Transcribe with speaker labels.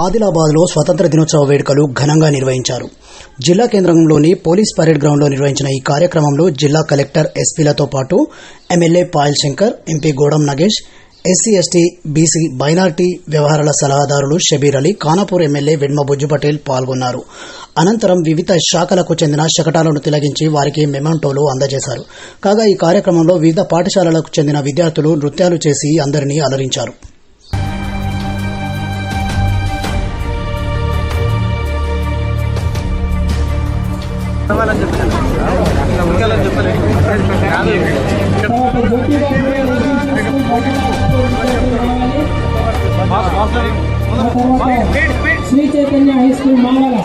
Speaker 1: ఆదిలాబాద్లో స్వతంత్ర దినోత్సవ వేడుకలు ఘనంగా నిర్వహించారు. జిల్లా కేంద్రంలోని పోలీస్ పరేడ్ గ్రౌండ్లో నిర్వహించిన ఈ కార్యక్రమంలో జిల్లా కలెక్టర్ ఎస్పీలతో పాటు MLA Payal Shankar MP Godam Nagesh SC ST BC minority వ్యవహారాల సలహాదారులు షబీర్ అలీ ఖానాపూర్ ఎమ్మెల్యే వెడ్మ బుజ్జు పటేల్ పాల్గొన్నారు. అనంతరం వివిధ శాఖలకు చెందిన శకటాలను తిలగించి వారికి మెమంటోలు అందజేశారు. కాగా ఈ కార్యక్రమంలో వివిధ పాఠశాలలకు చెందిన విద్యార్థులు నృత్యాలు చేసి అందరినీ అలరించారు.
Speaker 2: Sri Chaitanya high school మామల